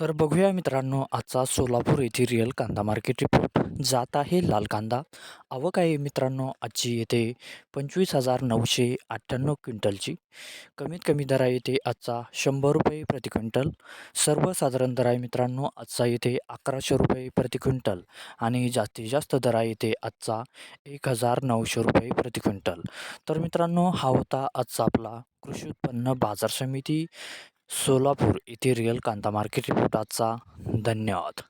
तर बघूया मित्रांनो आजचा सोलापूर येथे रिअल कांदा मार्केट रिपोर्ट जात आहे लाल कांदा. आवक आहे मित्रांनो आजची येथे पंचवीस हजार नऊशे अठ्ठ्याण्णव क्विंटलची. कमीत कमी दर आहे येथे आजचा शंभर रुपये प्रति क्विंटल. सर्वसाधारण दर आहे मित्रांनो आजचा येथे अकराशे रुपये प्रति क्विंटल. आणि जास्तीत जास्त दर आहे येथे आजचा एक हजार नऊशे रुपये प्रति क्विंटल. तर मित्रांनो हा होता आजचा आपला कृषी उत्पन्न बाजार समिती. सोलापूर येथे रिअल कांदा मार्केट रिपोर्ट आजचा धन्यवाद.